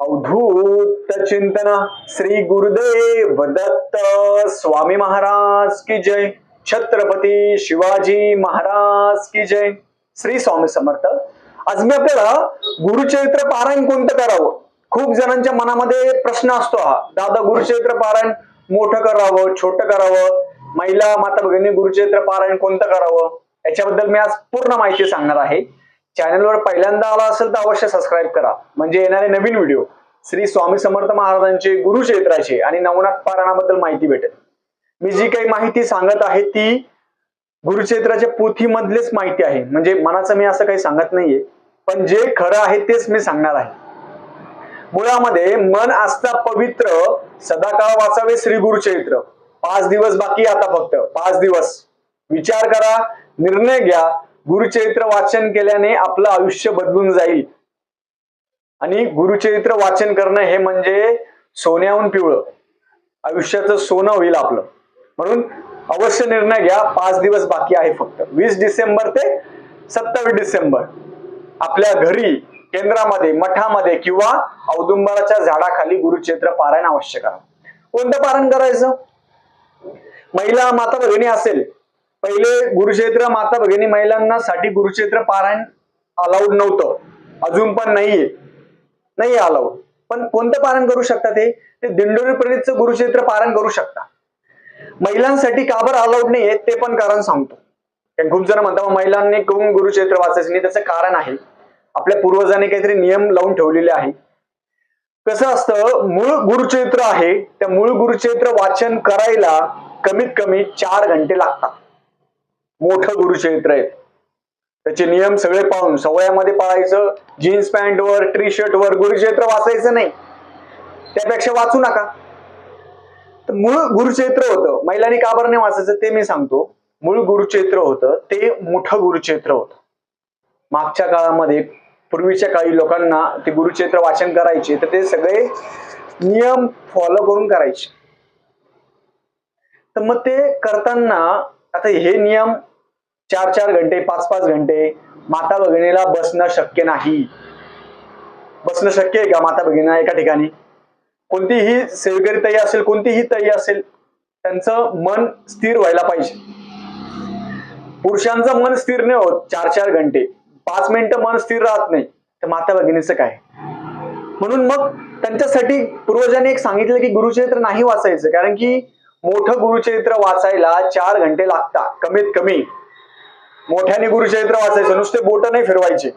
अवधूत चिंतन श्री गुरुदेव दत्त स्वामी महाराज की जय. छत्रपती शिवाजी महाराज की जय. श्री स्वामी समर्थ. आज मी आपल्याला गुरुचरित्र पारायण कोणतं करावं? खूप जणांच्या मनामध्ये प्रश्न असतो हा. दादा गुरुचरित्र पारायण मोठं करावं छोटं करावं? महिला माता भगिनी गुरुचरित्र पारायण कोणतं करावं? याच्याबद्दल मी आज पूर्ण माहिती सांगणार आहे. चॅनलवर पहिल्यांदा आला असेल तर अवश्य सबस्क्राईब करा. म्हणजे येणारे नवीन व्हिडिओ श्री स्वामी समर्थ महाराजांचे गुरुक्षेत्राचे आणि नवनाथ पारायणाबद्दल माहिती भेटेल. मी जी काही माहिती सांगत आहे ती गुरुक्षेत्राच्या पोथीमधलेच माहिती आहे. म्हणजे मनाचं मी असं काही सांगत नाहीये. पण जे खरं आहे तेच मी सांगणार आहे. मुळामध्ये मन असता पवित्र सदाकाळ वाचावे श्री गुरुचरित्र पाच दिवस बाकी आता फक्त. पाच दिवस. विचार करा निर्णय घ्या गुरुचरित्र वाचन केल्याने आपलं आयुष्य बदलून जाईल. आणि गुरुचरित्र वाचन करणं हे म्हणजे सोन्याहून पिवळं. आयुष्याचं सोनं होईल आपलं. म्हणून अवश्य निर्णय घ्या. पाच दिवस बाकी आहे फक्त. वीस डिसेंबर ते सत्तावीस डिसेंबर. आपल्या घरी केंद्रामध्ये मठामध्ये किंवा औदुंबराच्या झाडाखाली गुरुचरित्र पारायण आवश्यक आहे कोणतं पारायण करायचं? महिला माता भगिनी असेल पहिले गुरुक्षेत्र माता भगिनी महिलांना साठी गुरुक्षेत्र पारायण अलाउड नव्हतं. अजून पण नाहीये. नाही अलाउड पण कोणतं पारण करू शकता ते? ते दिंडोरी प्रणितचं गुरुक्षेत्र पारण करू शकता. महिलांसाठी का बरं अलाउड नाहीये ते पण कारण सांगतो. कारण खूप जण म्हणतात महिलांनी कोण गुरुक्षेत्र वाचायचं नाही? त्याचं कारण आहे. आपल्या पूर्वजांनी काहीतरी नियम लावून ठेवलेले आहे. कसं असतं मूळ गुरुक्षेत्र आहे त्या मूळ गुरुक्षेत्र वाचन करायला कमीत कमी चार घंटे लागतात. मोठं गुरुचरित्र आहे. त्याचे नियम सगळे पाहून सवयामध्ये पाळायचं जीन्स पॅन्ट वर टी शर्ट वर गुरुचरित्र वाचायचं नाही. त्यापेक्षा वाचू नका. तर मूळ गुरुचरित्र होतं. महिलांनी का बरं नाही वाचायचं ते मी सांगतो. मूळ गुरुचरित्र होतं ते मोठं गुरुचरित्र होतं. मागच्या काळामध्ये पूर्वीच्या काळी लोकांना ते गुरुचरित्र वाचन करायचे तर ते सगळे नियम फॉलो करून करायचे. तर मग ते करताना आता हे नियम चार चार घंटे पाच पाच घंटे माता भगिनीला बसणं शक्य नाही. बसणं शक्य आहे का माता भगिनीला एका ठिकाणी? कोणतीही सेवेकरी तयी असेल कोणतीही ताई असेल त्यांचं मन स्थिर व्हायला पाहिजे. पुरुषांचं मन स्थिर नाही होत चार चार घंटे. पाच मिनिटं मन स्थिर राहत नाही. तर माता भगिनीचं काय? म्हणून मग त्यांच्यासाठी पूर्वजांनी एक सांगितलं की गुरुचरित्र नाही वाचायचं. कारण की मोठं गुरुचरित्र वाचायला चार घंटे लागतात कमीत कमी. मोठ्याने गुरुचरित्र वाचायचं नुसते बोट नाही फिरवायचे.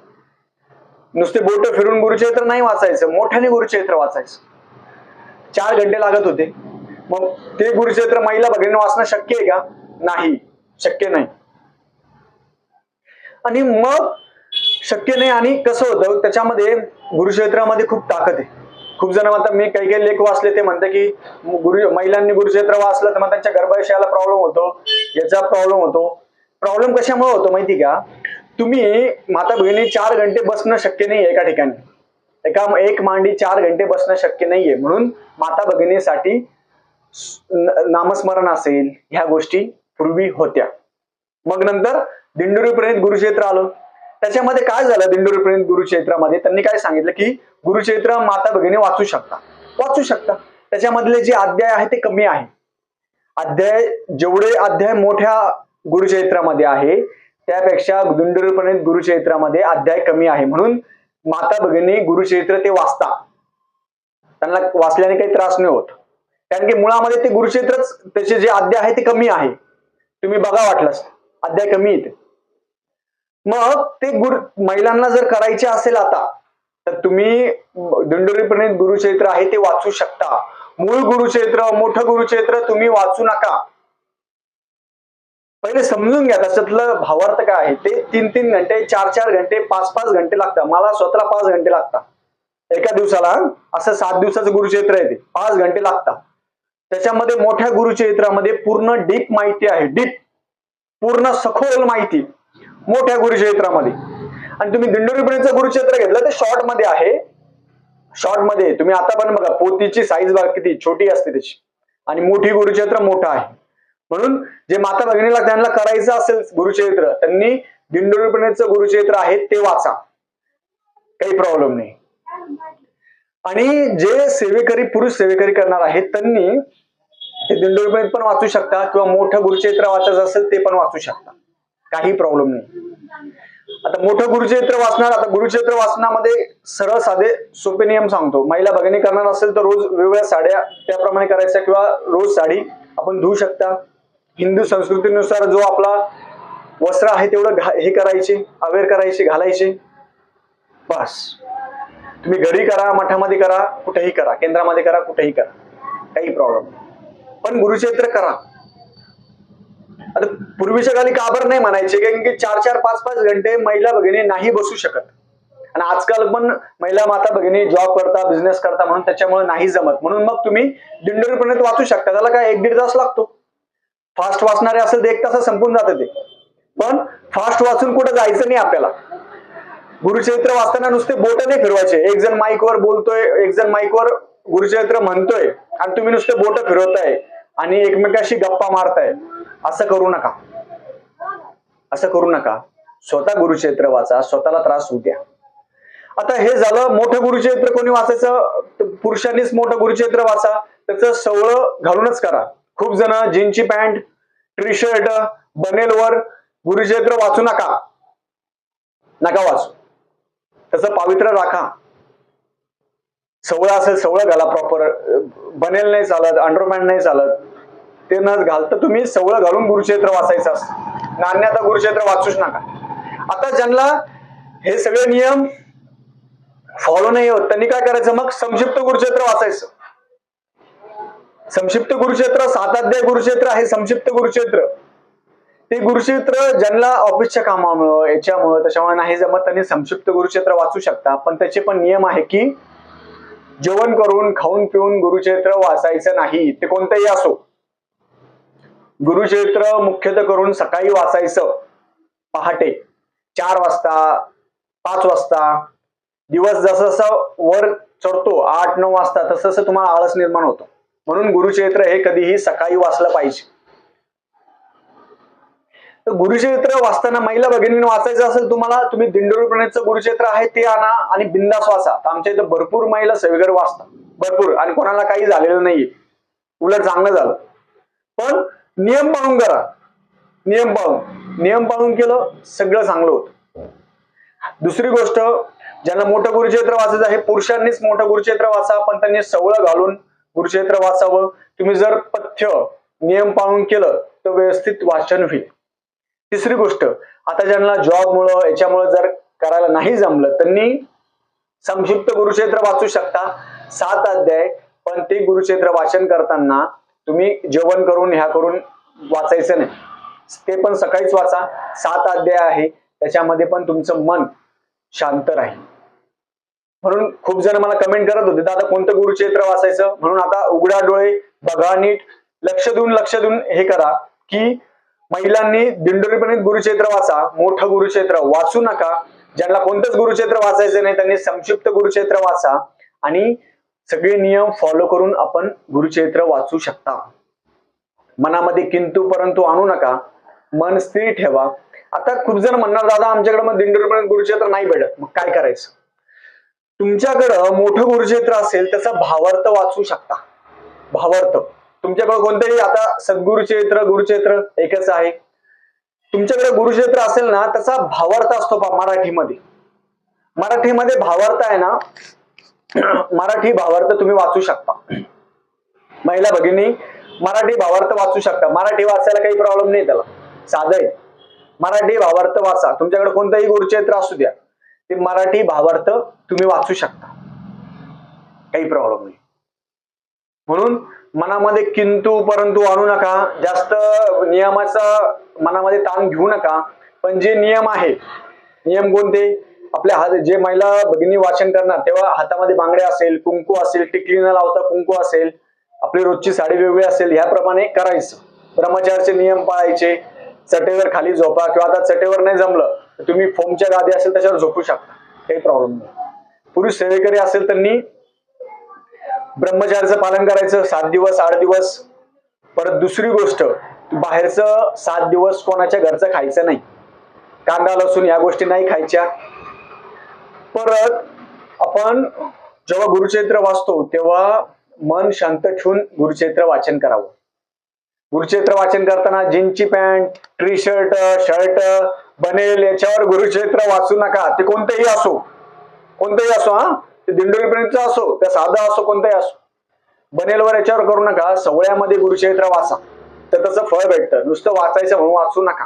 नुसते बोट फिरून गुरुचरित्र नाही वाचायचं मोठ्याने गुरुचरित्र वाचायचं. चार घंटे लागत होते. मग ते गुरुचरित्र महिला भगिनी वाचणं शक्य आहे का? नाही. शक्य नाही. आणि मग शक्य नाही आणि कसं होतं? त्याच्यामध्ये गुरुक्षेत्रामध्ये खूप ताकद आहे. खूप जण म्हणतात मी काही काही लेख वाचले ते म्हणतात की गुरु महिलांनी गुरुक्षेत्र वाचलं तर मग त्यांच्या गर्भाशयाला प्रॉब्लेम होतो याचा प्रॉब्लेम होतो. प्रॉब्लेम कशामुळे होतो माहिती का? तुम्ही माता बहिणी चार घंटे बसणं शक्य नाही एका ठिकाणी. एका एक मांडी चार घंटे बसणं शक्य नाहीये. म्हणून माता भगिनीसाठी नामस्मरण असेल ह्या गोष्टी पूर्वी होत्या. मग नंतर दिंडोरी गुरुक्षेत्र आलं. त्याच्यामध्ये काय झालं दिंडोरी गुरुक्षेत्रामध्ये? त्यांनी काय सांगितलं की गुरुक्षेत्र माता भगिनी वाचू शकता. वाचू शकता. त्याच्यामधले जे अध्याय आहे ते कमी आहे. अध्याय जेवढे अध्याय मोठ्या गुरुचरित्रामध्ये आहे. त्यापेक्षा दिंडोरी प्रणित गुरुचरित्रामध्ये अध्याय कमी आहे. म्हणून माता भगिनी गुरुचरित्र ते वाचता. त्यांना वाचल्याने काही त्रास नाही होत. कारण की मुळामध्ये ते गुरुक्षेत्रच त्याचे जे अध्याय आहे ते कमी आहे. तुम्ही बघा वाटलंच अध्याय कमी येते. मग ते गुरु महिलांना जर करायचे असेल आता तर तुम्ही दुंडरीपणे गुरुक्षेत्र आहे ते वाचू शकता. मूळ गुरुक्षेत्र मोठं गुरुक्षेत्र तुम्ही वाचू नका. पहिले समजून घ्या त्याच्यातलं भावार्थ काय आहे. ते तीन तीन घंटे चार चार घंटे पाच पाच घंटे लागतात. मला स्वतःला पाच घंटे लागतात. एका दिवसाला असं सात दिवसाचं गुरुचरित्र आहे ते. पाच घंटे लागतात. त्याच्यामध्ये मोठ्या गुरुचरित्रामध्ये पूर्ण डीप माहिती आहे. डीप. पूर्ण सखोल माहिती. मोठ्या गुरुचरित्रामध्ये. आणि तुम्ही दिंडोरीपर्यंतचं गुरुक्षेत्र घेतलं ते शॉर्टमध्ये आहे. शॉर्टमध्ये तुम्ही आता पण बघा पोतीची साईज बघा किती. छोटी असते त्याची. आणि मोठी गुरुचरित्र मोठं आहे. म्हणून जे माता भगिनीला त्यांना करायचं असेल गुरुचरित्र त्यांनी दिंडोरीपर्यंतचं गुरुचरित्र आहे ते वाचा. काही प्रॉब्लेम नाही. आणि जे सेवेकरी पुरुष सेवेकरी करणार आहेत त्यांनी ते दिंडोरीपर्यंत पण वाचू शकता किंवा मोठं गुरुचरित्र वाचायचं असेल ते पण वाचू शकता. काही प्रॉब्लेम नाही. आता मोठं गुरुचरित्र वाचणार आता गुरुचरित्र वाचनामध्ये सरळ साधे सोपे नियम सांगतो. महिला भगिनी करणार असेल तर रोज वेगवेगळ्या साड्या त्याप्रमाणे करायच्या किंवा रोज साडी आपण धुवू शकता. हिंदू संस्कृतीनुसार जो आपला वस्त्र आहे तेवढं हे करायचे अवेअर करायचे घालायचे. बस. तुम्ही घरी करा मठामध्ये करा कुठेही करा केंद्रामध्ये करा कुठेही करा. काही प्रॉब्लेम पण गुरुचरित्र करा. आता पूर्वीच्या काळी काबर नाही म्हणायचे? कारण की चार चार पाच पाच घंटे महिला भगिनी नाही बसू शकत. आणि आजकाल पण महिला माता भगिनी जॉब करता बिझनेस करता म्हणून त्याच्यामुळे नाही जमत. म्हणून मग तुम्ही दिंडोरीपर्यंत वाचू शकता. त्याला काय एक दीड तास लागतो. फास्ट वाचणारे असेल तर एक तासात संपून जातं ते. पण फास्ट वाचून कुठं जायचं नाही आपल्याला. गुरुचरित्र वाचताना नुसते बोट नाही फिरवायचे. एक जण माईकवर बोलतोय एक जण माईकवर गुरुचरित्र म्हणतोय आणि तुम्ही नुसते बोट फिरवताय आणि एकमेकाशी गप्पा मारताय. असं करू नका. असं करू नका. स्वतः गुरुचरित्र वाचा. स्वतःला त्रास होऊ द्या. आता हे झालं मोठं गुरुचरित्र कोणी वाचायचं? पुरुषांनीच मोठं गुरुचरित्र वाचा. त्याचं सवळं घालूनच करा. खूप जण जीनची पॅन्ट टी शर्ट बनेलवर गुरुचरित्र वाचू नका. नका वाचू. त्याचं पावित्र्य राखा. सवळं असेल सवळं घाला प्रॉपर बनेल नाही चालत अंडरमॅन नाही चालत. ते न घालता तुम्ही सवळं घालून गुरुचरित्र वाचायचं असतं. नान्याचा गुरुचरित्र वाचूच नका. आता ज्यांना हे सगळे नियम फॉलो नाही होत त्यांनी काय करायचं? मग संक्षिप्त गुरुचरित्र वाचायचं. संक्षिप्त गुरुक्षेत्र सात गुरुक्षेत्र आहे संक्षिप्त गुरुक्षेत्र. ते गुरुक्षेत्र ज्यांना ऑफिसच्या कामामुळं याच्यामुळं त्याच्यामुळे नाही जमत त्यांनी संक्षिप्त गुरुक्षेत्र वाचू शकता. पण त्याचे पण नियम आहे की जेवण करून खाऊन पिऊन गुरुक्षेत्र वाचायचं नाही. ते कोणतंही असो. गुरुक्षेत्र मुख्यतः करून सकाळी वाचायचं. पहाटे चार वाजता पाच वाजता. दिवस जसं जसं वर चढतो आठ नऊ वाजता तसं तसं तुम्हाला आळस निर्माण होतो. म्हणून गुरुचरित्र हे कधीही सकाळी वाचलं पाहिजे. तर गुरुचरित्र वाचताना महिला भगिनीने वाचायचं असेल तुम्हाला तुम्ही दिंडोरीपणेचं गुरुचरित्र आहे ते आणा आणि बिंदास वाचा. तर आमच्या इथं भरपूर महिला सेवेकर वाचतात. भरपूर. आणि कोणाला काही झालेलं नाहीये. उलट चांगलं झालं. पण नियम पाळून करा. नियम पाळून. नियम पाळून केलं सगळं चांगलं होतं. दुसरी गोष्ट ज्यांना मोठं गुरुचरित्र वाचायचं आहे पुरुषांनीच मोठं गुरुचरित्र वाचा पण त्यांनी सवळं घालून गुरुक्षेत्र वाचावं. तुम्ही जर पथ्य नियम पाळून केलं तर व्यवस्थित वाचन होईल. तिसरी गोष्ट आता ज्यांना जॉबमुळं याच्यामुळं जर करायला नाही जमलं त्यांनी संक्षिप्त गुरुक्षेत्र वाचू शकता. सात अध्याय पण ते गुरुक्षेत्र वाचन करताना तुम्ही जेवण करून ह्या करून वाचायचं नाही. ते पण सकाळीच वाचा. सात अध्याय आहे त्याच्यामध्ये पण तुमचं मन शांत राहील. म्हणून खूप जण मला कमेंट करत होते दादा कोणतं गुरुचरित्र वाचायचं? म्हणून आता उघडा डोळे बघा नीट लक्ष देऊन लक्ष देऊन हे करा की महिलांनी दिंडोरीपणे गुरुचरित्र वाचा मोठं गुरुचरित्र वाचू नका. ज्यांना कोणतंच गुरुचरित्र वाचायचं नाही त्यांनी संक्षिप्त गुरुचरित्र वाचा आणि सगळे नियम फॉलो करून आपण गुरुचरित्र वाचू शकता. मनामध्ये किंतु परंतु आणू नका. मन स्थिर ठेवा. आता खूप जण म्हणणार दादा आमच्याकडे मग दिंडोरीपणे गुरुचरित्र नाही भेटत. मग काय करायचं? तुमच्याकडं मोठं गुरुक्षेत्र असेल त्याचा भावार्थ वाचू शकता. भावार्थ. तुमच्याकडे कोणतंही आता सद्गुरुक्षेत्र गुरुक्षेत्र एकच आहे. तुमच्याकडे गुरुक्षेत्र असेल ना त्याचा भावार्थ असतो पा मराठीमध्ये. मराठीमध्ये भावार्थ आहे ना मराठी भावार्थ तुम्ही वाचू शकता. महिला भगिनी मराठी भावार्थ वाचू शकता. मराठी वाचायला काही प्रॉब्लेम नाही त्याला. साधं आहे. मराठी भावार्थ वाचा. तुमच्याकडे कोणतंही गुरुक्षेत्र असू द्या. ते मराठी भावार्थ तुम्ही वाचू शकता. काही प्रॉब्लेम नाही. म्हणून मनामध्ये किंतु परंतु आणू नका. जास्त नियमाचा मनामध्ये ताण घेऊ नका. पण जे नियम आहे नियम कोणते? आपल्या हात जे महिला भगिनी वाचन करणार तेव्हा हातामध्ये बांगड्या असेल कुंकू असेल टिकली न लावता कुंकू असेल आपली रोजची साडी वेगळी असेल ह्याप्रमाणे करायचं. ब्रह्मचारचे नियम पाळायचे. चटेवर खाली झोपा किंवा आता चटेवर नाही जमलं तुम्ही फोमच्या गादी असेल त्याच्यावर झोपू शकता. काही प्रॉब्लेम नाही. पुरुष सेवेकरी असेल त्यांनी ब्रह्मचार्याचं पालन करायचं सात दिवस आठ दिवस. परत दुसरी गोष्ट बाहेरचं सात दिवस कोणाच्या घरचं खायचं नाही. कांदा लसूण या गोष्टी नाही खायच्या. परत आपण जेव्हा गुरुचरित्र वाचतो तेव्हा मन शांत ठेवून गुरुचरित्र वाचन करावं. गुरुचरित्र वाचन करताना जीन्सची पॅन्ट टी शर्ट शर्ट बनेल याच्यावर गुरुक्षेत्र वाचू नका. ते कोणतेही असो. कोणतेही असो हा? ते दिंडोरी असो त्या साधं असो कोणतंही असो. बनेलवर याच्यावर करू नका. सवळ्यामध्ये गुरुचरित्र वाचा. तर त्याचं फळ भेटतं. नुसतं वाचायचं म्हणून वाचू नका.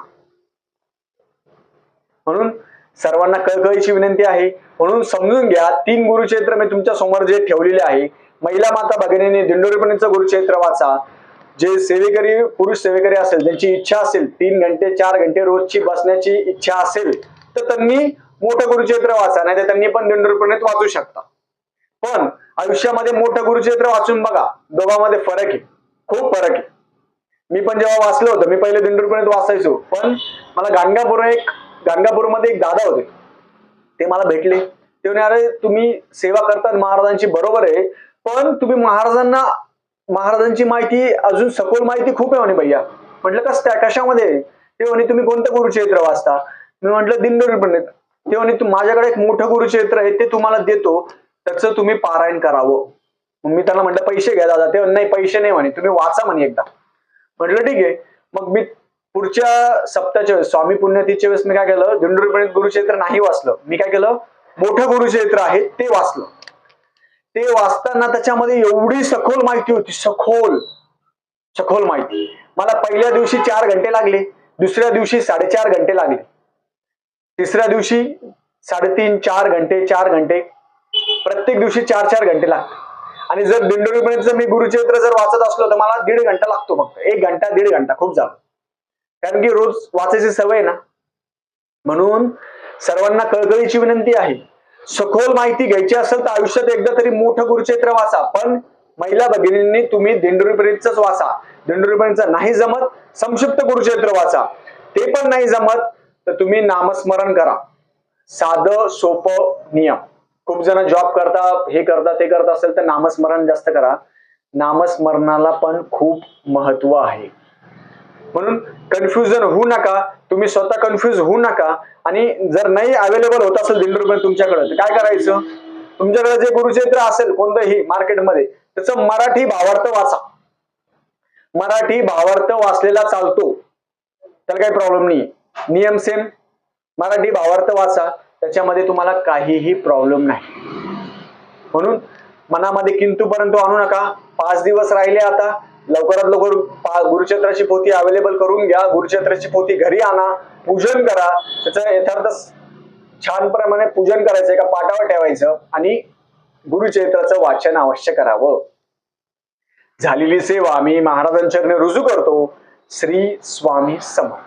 म्हणून सर्वांना कळकळीची विनंती आहे. म्हणून समजून घ्या तीन गुरुक्षेत्र मी तुमच्यासमोर जे ठेवलेले आहे. महिला माता भगिनीने दिंडोरीपणीचं गुरुक्षेत्र वाचा. जे सेवेकरी पुरुष सेवेकरी असेल त्यांची इच्छा असेल तीन घंटे चार घंटे रोजची बसण्याची इच्छा असेल तर त्यांनी मोठं गुरुक्षेत्र वाचा नाही तर त्यांनी पण दिंडोरीपणीत वाचू शकता. पण आयुष्यामध्ये मोठं गुरुक्षेत्र वाचून बघा दोघांमध्ये फरक आहे. खूप फरक आहे. मी पण जेव्हा वाचलं होतं मी पहिले दिंडोरपर्यंत वाचायचो पण मला गाणगापूर एक गाणगापूरमध्ये एक दादा होते. ते मला भेटले. ते म्हणे अरे तुम्ही सेवा करतात महाराजांची बरोबर आहे पण तुम्ही महाराजांना महाराजांची माहिती अजून सखोल माहिती खूप आहे म्हणे भैया. म्हटलं कस त्या कशामध्ये ते म्हणे तुम्ही कोणतं गुरुचरित्र वाचता? मी म्हटलं दिंडोरी पंडित. ते म्हणे माझ्याकडे एक मोठं गुरुचरित्र आहे ते तुम्हाला देतो. त्याचं तुम्ही पारायण करावं. मग मी त्यांना म्हटलं पैसे घ्या दादा. ते नाही पैसे नाही म्हणे तुम्ही वाचा म्हणे एकदा. म्हटलं ठीक आहे. मग मी पुढच्या सप्ताहाच्या वेळेस स्वामी पुण्यतीच्या वेळेस मी काय केलं दिंडोरीपर्यंत गुरुचरित्र नाही वाचलं. मी काय केलं मोठं गुरुचरित्र आहे ते वाचलं. ते वाचताना त्याच्यामध्ये एवढी सखोल माहिती होती सखोल. सखोल माहिती. मला पहिल्या दिवशी चार घंटे लागले दुसऱ्या दिवशी साडेचार घंटे लागले. तिसऱ्या दिवशी साडेतीन चार घंटे चार घंटे. प्रत्येक दिवशी चार चार घंटे लागतात आणि जर दिंडोरीपर्यंत मी गुरुचरित्र जर वाचत असलो तर मला दीड घंटा लागतो फक्त. एक घंटा दीड घंटा खूप झालं कारण की रोज वाचायची सवय ना. म्हणून सर्वांना कळकळीची विनंती आहे. सखोल माहिती घ्यायची असेल तर आयुष्यात एकदा तरी मोठं गुरुक्षेत्र वाचा. पण महिला भगिनींनी तुम्ही दिंडोरीपर्यंतच वाचा. दिंडोरीपर्यंत नाही जमत संक्षिप्त गुरुक्षेत्र वाचा. ते पण नाही जमत तर तुम्ही नामस्मरण करा. साधं सोप नियम. खूप जण जॉब करता हे करता ते करत असेल तर नामस्मरण जास्त करा. नामस्मरणाला पण खूप महत्त्व आहे. म्हणून कन्फ्युजन होऊ नका. तुम्ही स्वतः कन्फ्युज होऊ नका. आणि जर नाही अवेलेबल होत असेल दिंडोरी तुमच्याकडे तर काय करायचं? तुमच्याकडे जे गुरुचरित्र असेल कोणतंही मार्केटमध्ये त्याचं मराठी भावार्थ वाचा. मराठी भावार्थ वाचलेला चालतो. त्याला काही प्रॉब्लेम नाही नियम सेम मराठी भावार्थ वाचा. त्याच्यामध्ये तुम्हाला काहीही प्रॉब्लेम नाही. म्हणून मनामध्ये किंतू परंतु आणू नका. पाच दिवस राहिले आता. लवकरात लवकर गुरुक्षेत्राची पोथी अवेलेबल करून घ्या. गुरुक्षेत्राची पोथी घरी आणा. पूजन करा. त्याचं यथार्थ छान प्रमाणे पूजन करायचं एका पाटावर ठेवायचं आणि गुरुचरित्राचं वाचन अवश्य करावं. झालेली सेवा मी महाराजांच्या रुजू करतो. श्री स्वामी समर्थ.